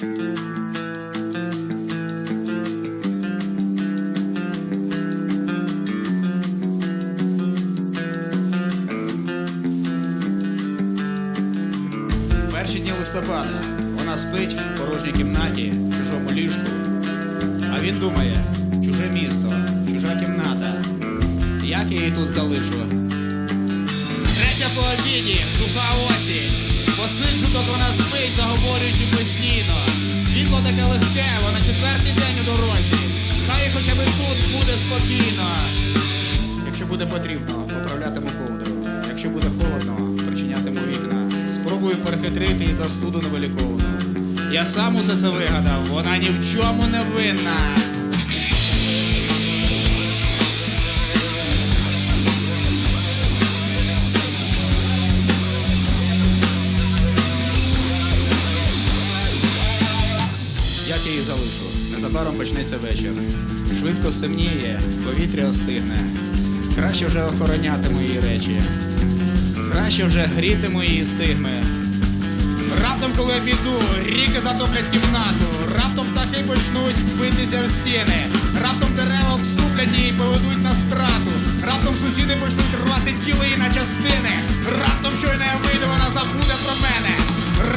Перші дні листопада вона спить в порожній кімнаті, в чужому ліжку. А він думає, чуже місто, чужа кімната. Як я її тут залишу? Четвертий день у дорозі. Хай хоча б тут буде спокійно. Якщо буде потрібно, поправлятиму ковдру. Якщо буде холодно, причинятиму вікна. Спробую перехитрити і застуду невиліковну. Я сам усе це вигадав, вона ні в чому не винна. Я її залишу? Незабаром почнеться вечір. Швидко стемніє, повітря остигне. Краще вже охоронятиму її речі. Краще вже грітиму її стигми. Раптом, коли я піду, ріки затоплять кімнату. Раптом птахи почнуть битися в стіни. Раптом дерева обступлять і поведуть на страту. Раптом сусіди почнуть рвати тіло її на частини. Раптом щойно я вийду, вона забуде про мене.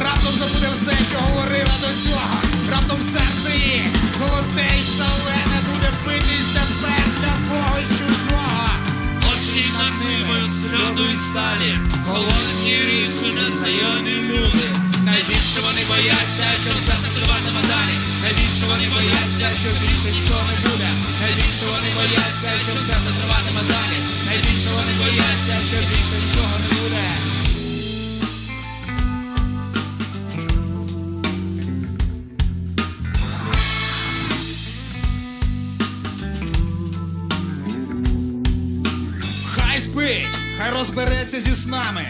Раптом забуде все, з і сталі, холодні ріки, незнайомі люди. Найбільше вони бояться, що все закриватиме далі. Найбільше вони бояться, що більше нічого не буде. Найбільше вони бояться, що все це хай розбереться зі снами.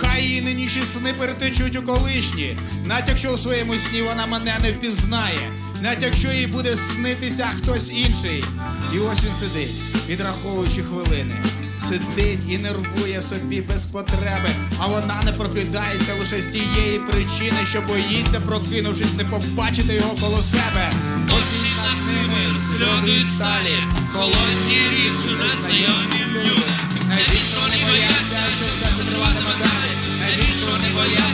Хай її ниніші сни перетечуть у колишні. Навіть якщо у своєму сні вона мене не впізнає, навіть якщо їй буде снитися хтось інший. І ось він сидить, відраховуючи хвилини. Сидить і нервує собі без потреби, а вона не прокидається лише з тієї причини, що боїться, прокинувшись, не побачити його коло себе. Осінь над ними і сталі, холодні ріки, незнайомі люди. Найбільше вони бояться, що все це триватиме далі. Найбільше вони бояться, що більше нічого не. Бояться.